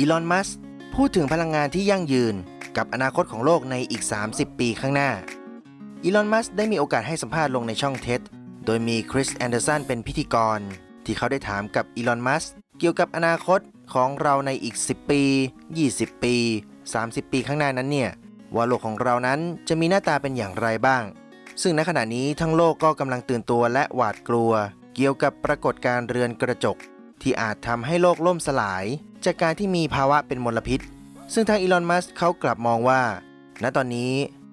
อีลอน มัสพูดถึงพลังงานที่ยั่งยืนกับอนาคตของโลกในอีก 30 ปีข้างหน้า อีลอน มัสได้มีโอกาสให้สัมภาษณ์ลงในช่องเท็ดโดยมีคริสแอนเดอร์สันเป็นพิธีกร ที่เขาได้ถามกับอีลอน มัสเกี่ยวกับอนาคตของเราในอีก 10 ปี 20 ปี 30 ปีข้างหน้านั้นเนี่ย ว่าโลกของเรานั้นจะมีหน้าตาเป็นอย่างไรบ้าง ซึ่งณขณะนี้ทั้งโลกก็กำลังตื่นตัวและหวาดกลัว เกี่ยวกับปรากฏการณ์เรือนกระจก ที่อาจทำให้โลกล่มสลาย จากการที่มีภาวะเป็นมลพิษ ซึ่งทางอีลอน มัสก์เขากลับมองว่า ณ ตอนนี้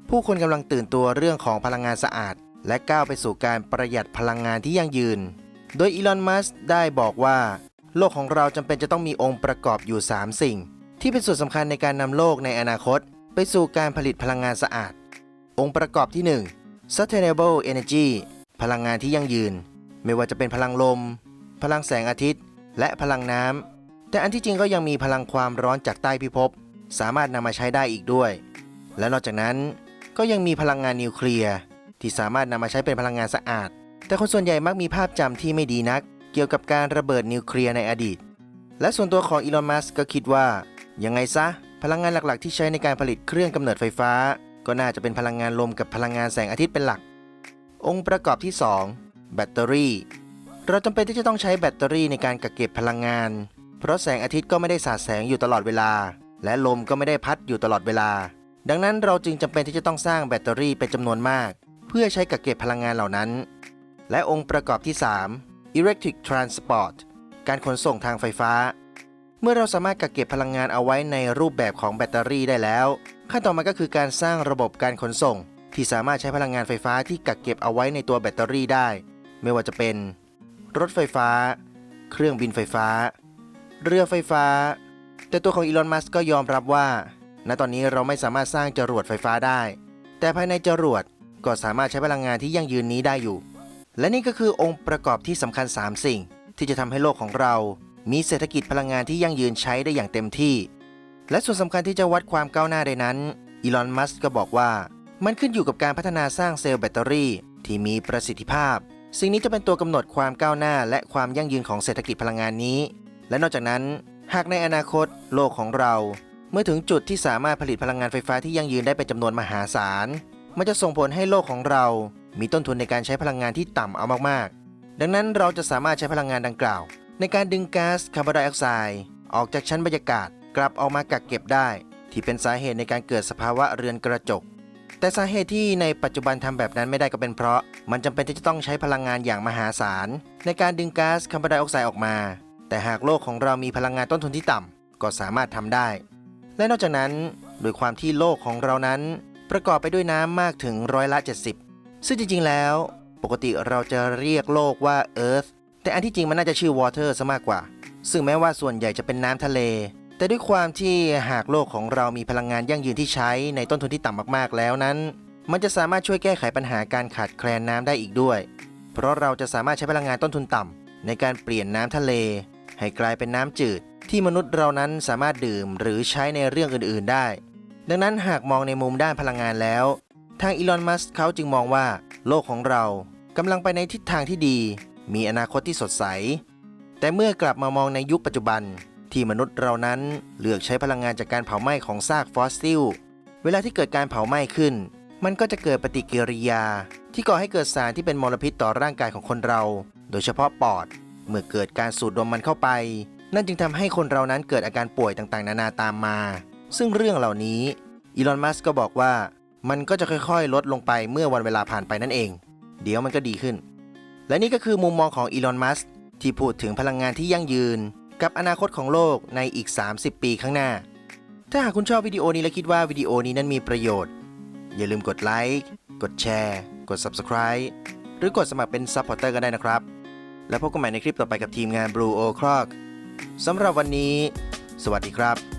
ผู้คนกำลังตื่นตัวเรื่องของพลังงานสะอาด และก้าวไปสู่การประหยัดพลังงานที่ยั่งยืน โดยอีลอน มัสก์ได้บอกว่า โลกของเราจำเป็นจะต้องมีองค์ประกอบอยู่ 3 สิ่ง ที่เป็นส่วนสำคัญในการนำโลกในอนาคต ไปสู่การผลิตพลังงานสะอาด องค์ประกอบที่ 1 sustainable energy พลังงานที่ยั่งยืน ไม่ว่าจะเป็นพลังลม พลังแสงอาทิตย์ และพลังน้ำ แต่อันที่จริงก็ยังมีพลังความร้อนจากใต้พิภพสามารถนำมาใช้ได้อีกด้วย และนอกจากนั้นก็ยังมีพลังงานนิวเคลียร์ที่สามารถนำมาใช้เป็นพลังงานสะอาด แต่คนส่วนใหญ่มักมีภาพจำที่ไม่ดีนัก เกี่ยวกับการระเบิดนิวเคลียร์ในอดีต และส่วนตัวของอีลอน มัสก์ก็คิดว่า ยังไงซะ พลังงานหลักๆ ที่ใช้ในการผลิตเครื่องกำเนิดไฟฟ้า ก็น่าจะเป็นพลังงานลมกับพลังงานแสงอาทิตย์เป็นหลัก องค์ประกอบที่ 2 แบตเตอรี่ เราจำเป็นที่จะต้องใช้แบตเตอรี่ในการกักเก็บพลังงาน เพราะแสงอาทิตย์ก็ไม่ได้สาดแสงอยู่ตลอดเวลา และลมก็ไม่ได้พัดอยู่ตลอดเวลา ดังนั้นเราจึงจำเป็นที่จะต้องสร้างแบตเตอรี่เป็นจำนวนมาก เพื่อใช้กักเก็บพลังงานเหล่านั้น และองค์ประกอบที่ 3 electric transport การขนส่งทางไฟฟ้า เมื่อเราสามารถกักเก็บพลังงานเอาไว้ในรูปแบบของแบตเตอรี่ได้แล้ว ขั้นต่อมาก็คือการสร้างระบบการขนส่ง ที่สามารถใช้พลังงานไฟฟ้าที่กักเก็บเอาไว้ในตัวแบตเตอรี่ได้ ไม่ว่าจะเป็น รถไฟฟ้า เครื่องบินไฟฟ้า เรือไฟฟ้า แต่ตัวของอีลอนมัสก์ก็ยอมรับว่า ณตอนนี้เราไม่สามารถสร้างจรวดไฟฟ้าได้ แต่ภายในจรวดก็สามารถใช้พลังงานที่ยั่งยืนนี้ได้อยู่ และนี่ก็คือองค์ประกอบที่สำคัญ 3 สิ่ง ที่จะทำให้โลกของเรา มีเศรษฐกิจพลังงานที่ยั่งยืนใช้ได้อย่างเต็มที่ และส่วนสำคัญที่จะวัดความก้าวหน้าได้นั้นอีลอนมัสก์ก็บอกว่า มันขึ้นอยู่กับการพัฒนาสร้างเซลล์แบตเตอรี่ ที่มีประสิทธิภาพ สิ่งนี้จะเป็นตัวกำหนดความก้าวหน้า และความยั่งยืนของเศรษฐกิจพลังงานนี้ และนอกจากนั้น หากในอนาคตโลกของเรา เมื่อถึงจุดที่สามารถผลิตพลังงานไฟฟ้าที่ยั่งยืนได้เป็นจำนวนมหาศาล มันจะส่งผลให้โลกของเรา มีต้นทุนในการใช้พลังงานที่ต่ำเอามากๆ ดังนั้นเราจะสามารถใช้พลังงานดังกล่าว ในการดึงก๊าซคาร์บอนไดออกไซด์ออกจากชั้นบรรยากาศกลับออกมากักเก็บได้ ที่เป็นสาเหตุในการเกิดสภาวะเรือนกระจก แต่สาเหตุที่ในปัจจุบันทำแบบนั้นไม่ได้ก็เป็นเพราะ มันจำเป็นที่จะต้องใช้พลังงานอย่างมหาศาลในการดึงก๊าซคาร์บอนไดออกไซด์ออกมา แต่หากโลกของเรามีพลังงานต้นทุนที่ต่ำก็สามารถทำได้ และนอกจากนั้นโดยความที่โลกของเรานั้น ประกอบไปด้วยน้ำมากถึงร้อยละ 70 ซึ่งจริง ๆ แล้ว ปกติเราจะเรียกโลกว่า Earth แต่อันที่จริงมันน่าจะชื่อ Water ซะมากกว่า ซึ่งแม้ว่าส่วนใหญ่จะเป็นน้ำทะเล แต่ด้วยความที่หากโลกของเรามีพลังงานยั่งยืนที่ใช้ในต้นทุนที่ต่ำมากๆแล้วนั้น มันจะสามารถช่วยแก้ไขปัญหาการขาดแคลนน้ำได้อีกด้วย เพราะเราจะสามารถใช้พลังงานต้นทุนต่ำในการเปลี่ยนน้ำทะเล ให้กลายเป็นน้ำจืด ที่มนุษย์เรานั้นสามารถดื่มหรือใช้ในเรื่องอื่นๆได้ ดังนั้นหากมองในมุมด้านพลังงานแล้ว ทางอีลอน มัสก์เขาจึงมองว่า โลกของเรากำลังไปในทิศทางที่ดี มีอนาคตที่สดใส แต่เมื่อกลับมามองในยุคปัจจุบัน ที่มนุษย์เรานั้นเลือกใช้พลังงานจากการเผาไหม้ของซากฟอสซิล เวลาที่เกิดการเผาไหม้ขึ้น มันก็จะเกิดปฏิกิริยา ที่ก่อให้เกิดสารที่เป็นมลพิษต่อร่างกายของคนเรา โดยเฉพาะปอด เมื่อเกิดการสูดดมมันเข้าไป นั่นจึงทำให้คนเรานั้นเกิดอาการป่วยต่างๆ นานาตามมา ซึ่งเรื่องเหล่านี้อีลอนมัสก์ก็บอกว่า มันก็จะค่อยๆ ลดลงไปเมื่อวันเวลาผ่านไปนั่นเอง เดี๋ยวมันก็ดีขึ้น และนี่ก็คือมุมมองของอีลอนมัสก์ที่พูดถึงพลังงานที่ยั่งยืน กับอนาคตของโลกในอีก 30 ปีข้างหน้า ถ้าหากคุณชอบวิดีโอนี้และคิดว่าวิดีโอนี้นั้นมีประโยชน์ อย่าลืมกดไลค์กดแชร์ กด Subscribe หรือกดสมัครเป็นซัพพอร์เตอร์ก็ได้นะครับ และพบกันใหม่ในคลิปต่อไปกับทีมงาน Blue O'Clock สำหรับวันนี้ สวัสดีครับ